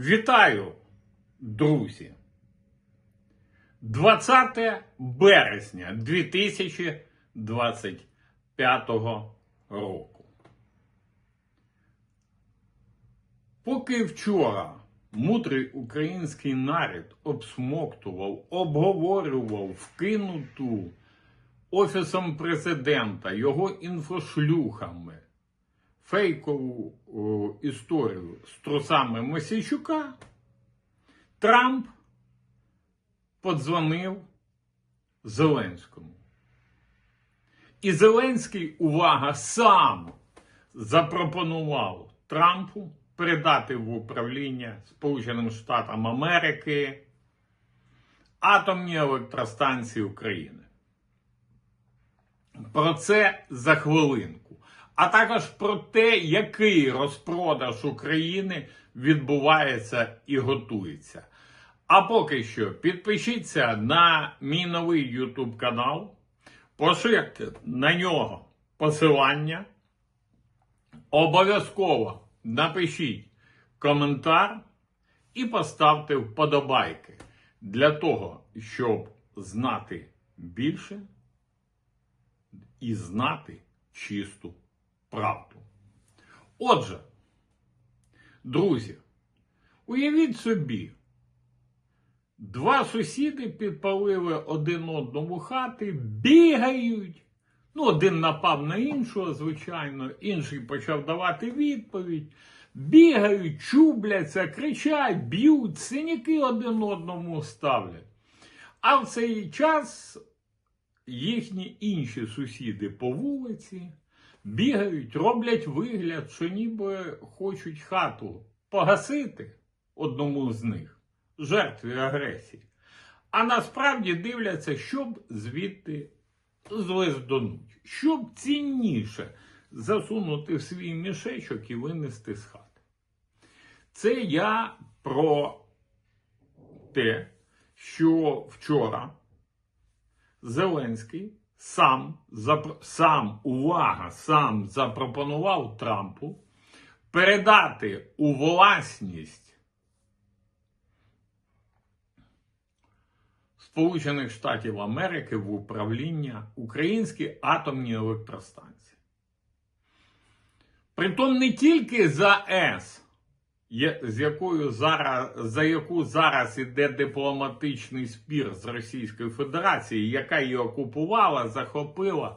Вітаю, друзі! 20 березня 2025 року. Поки вчора мудрий український народ обсмоктував, обговорював вкинуту Офісом президента, його інфошлюхами фейкову о, історію з трусами Мосійчука, Трамп подзвонив Зеленському. І Зеленський, увага, сам запропонував Трампу передати в управління Сполученим Штатам Америки атомні електростанції України. Про це за хвилинку. А також про те, який розпродаж України відбувається і готується. А поки що підпишіться на мій новий YouTube канал, поширте на нього посилання. Обов'язково напишіть коментар і поставте вподобайки для того, щоб знати більше і знати чисту правду. Отже, друзі, уявіть собі, два сусіди підпалили один одному хати, бігають. Ну, один напав на іншого, звичайно, інший почав давати відповідь. Бігають, чубляться, кричать, б'ють, синяки один одному ставлять. А в цей час їхні інші сусіди по вулиці бігають, роблять вигляд, що ніби хочуть хату погасити одному з них, жертві агресії. А насправді дивляться, щоб звідти звездонуть, щоб цінніше засунути в свій мішечок і винести з хати. Це я про те, що вчора Зеленський сам, сам, увага, сам запропонував Трампу передати у власність Сполучених Штатів Америки в управління українські атомні електростанції. Притом не тільки за є- з якою зараз, за яку зараз іде дипломатичний спір з Російською Федерацією, яка її окупувала, захопила,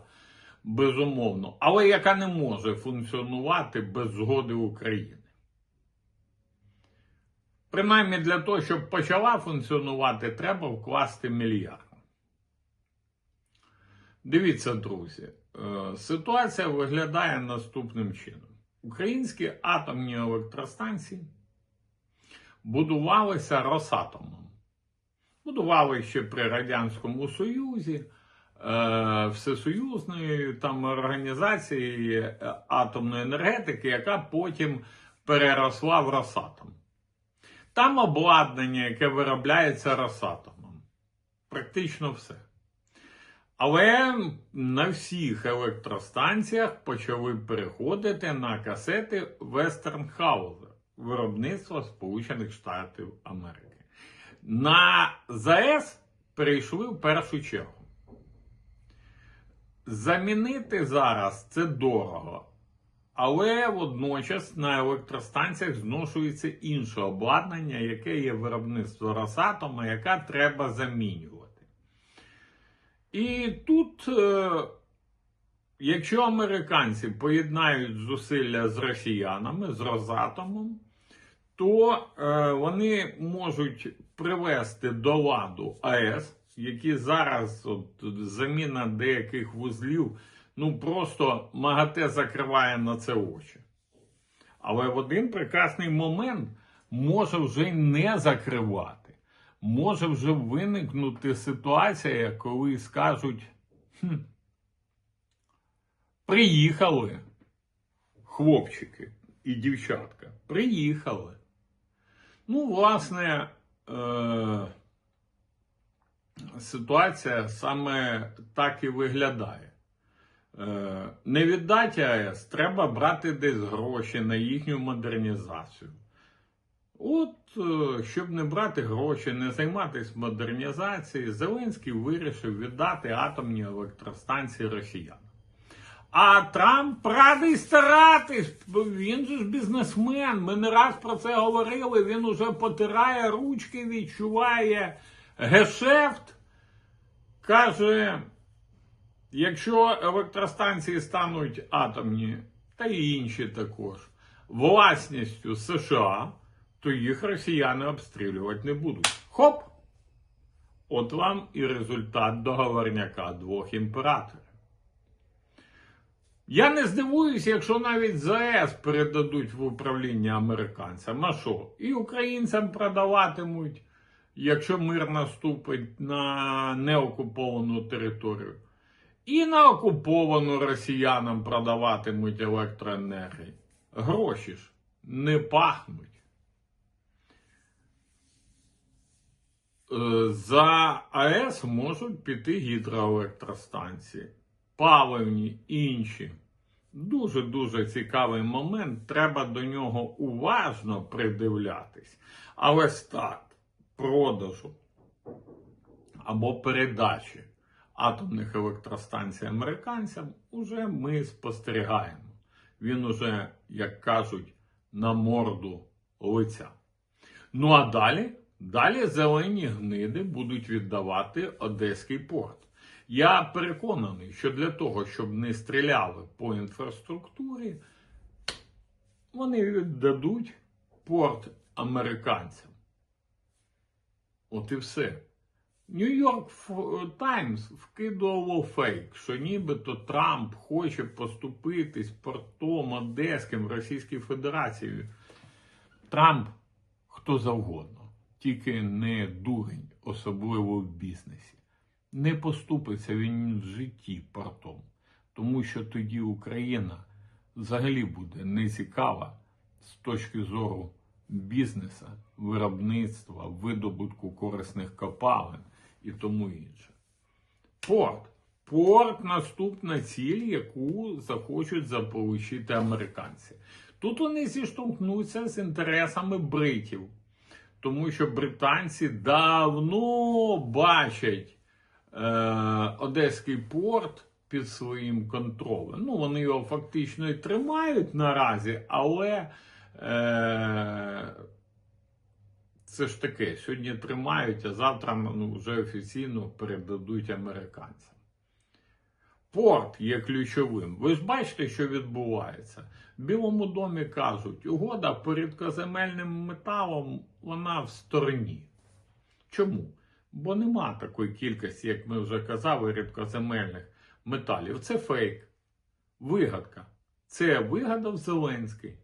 безумовно, але яка не може функціонувати без згоди України. Принаймні для того, щоб почала функціонувати, треба вкласти мільярд. Дивіться, друзі, е, ситуація виглядає наступним чином. Українські атомні електростанції будувалися Росатомом. Будували ще при Радянському Союзі, е, Всесоюзної там організації е, атомної енергетики, яка потім переросла в Росатом. Там обладнання, яке виробляється Росатомом. Практично все. Але на всіх електростанціях почали переходити на касети Westinghouse виробництва Сполучених Штатів Америки. На ЗАЕС перейшли в першу чергу. Замінити зараз це дорого. Але водночас на електростанціях зношується інше обладнання, яке є виробництво Росатома, яке треба замінювати. І тут, е, якщо американці поєднають зусилля з росіянами, з Росатомом, то е, вони можуть привести до ладу АЕС, які зараз от, заміна деяких вузлів ну просто МАГАТЕ закриває на це очі. Але в один прекрасний момент може вже й не закривати. Може вже виникнути ситуація, коли скажуть: хм, приїхали хлопчики і дівчатка. Приїхали. Ну, власне, е- ситуація саме так і виглядає. Е, Не віддати АЕС, треба брати десь гроші на їхню модернізацію. От, е, щоб не брати гроші, не займатися модернізацією, Зеленський вирішив віддати атомні електростанції росіянам. А Трамп радий старатись, він же ж бізнесмен. Ми не раз про це говорили. Він уже потирає ручки, відчуває гешефт. Каже, якщо електростанції стануть атомні, та й інші також, власністю США, то їх росіяни обстрілювати не будуть. Хоп! От вам і результат договорняка двох імператорів. Я не здивуюся, якщо навіть ЗАЕС передадуть в управління американцям. А що? І українцям продаватимуть, якщо мир наступить на неокуповану територію. І на окуповану росіянам продаватимуть електроенергію. Гроші ж не пахнуть. За АЕС можуть піти гідроелектростанції, паливні, інші. Дуже-дуже цікавий момент. Треба до нього уважно придивлятись. Але старт продажу або передачі атомних електростанцій американцям уже ми спостерігаємо. Він уже, як кажуть, на морду лиця. Ну а далі, далі зелені гниди будуть віддавати Одеський порт. Я переконаний, що для того, щоб не стріляли по інфраструктурі, вони віддадуть порт американцям. От і все. Нью-Йорк Таймс вкидувало фейк, що нібито Трамп хоче поступитись портом Одеським Російській Федерації. Трамп хто завгодно, тільки не дурень, особливо в бізнесі. Не поступиться він в житті портом, тому що тоді Україна взагалі буде нецікава з точки зору бізнесу, виробництва, видобутку корисних копалин і тому інше. Порт. Порт наступна ціль, яку захочуть заполучити американці. Тут вони зіштовхнуться з інтересами бритів, тому що британці давно бачать е, Одеський порт під своїм контролем. Ну, вони його фактично і тримають наразі, але. Е, це ж таке, сьогодні тримають, а завтра ну, вже офіційно передадуть американцям. Порт є ключовим. Ви ж бачите, що відбувається. В Білому домі кажуть, угода по рідкоземельним металом вона в стороні. Чому? Бо нема такої кількості, як ми вже казали, рідкоземельних металів. Це фейк, вигадка. Це вигадав Зеленський.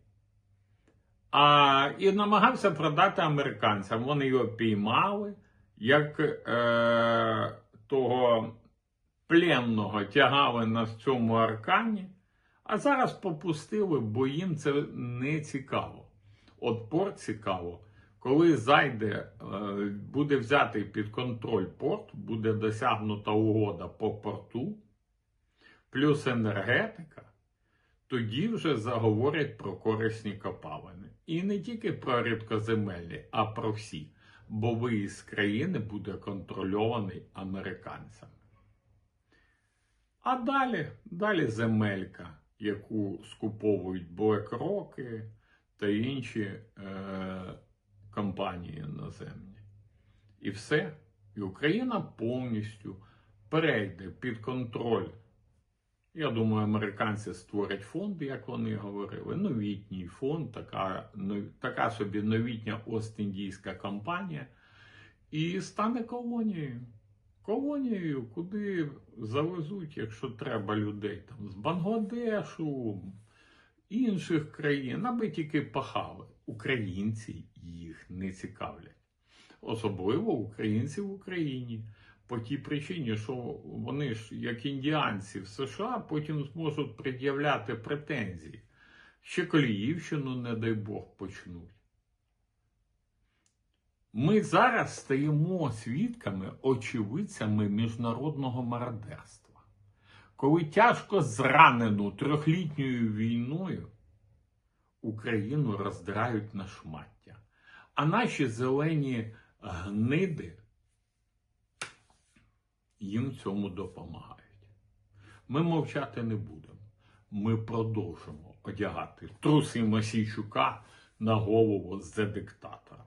А, І намагався продати американцям. Вони його піймали, як е, того пленного тягали на цьому аркані, а зараз попустили, бо їм це не цікаво. От порт цікаво, коли зайде, е, буде взятий під контроль порт, буде досягнута угода по порту, плюс енергетика тоді вже заговорять про корисні копалини. І не тільки про рідкоземельні, а про всі. Бо виїзд країни буде контрольований американцями. А далі, далі земелька, яку скуповують BlackRock та інші е, компанії іноземні. І все. І Україна повністю перейде під контроль я думаю, американці створять фонд, як вони говорили. Новітній фонд, така така собі новітня Ост-Індійська компанія, і стане колонією. Колонією, куди завезуть, якщо треба людей там з Бангладешу, інших країн, аби тільки пахали. Українці їх не цікавлять. Особливо українці в Україні по тій причині, що вони ж, як індіанці в США, потім зможуть пред'являти претензії. Ще Коліївщину, не дай Бог, почнуть. Ми зараз стаємо свідками, очевидцями міжнародного мародерства. Коли тяжко зранену трьохлітньою війною Україну роздирають на шмаття. А наші зелені гниди їм цьому допомагають. Ми мовчати не будемо. Ми продовжимо одягати труси Масійчука на голову за диктатора.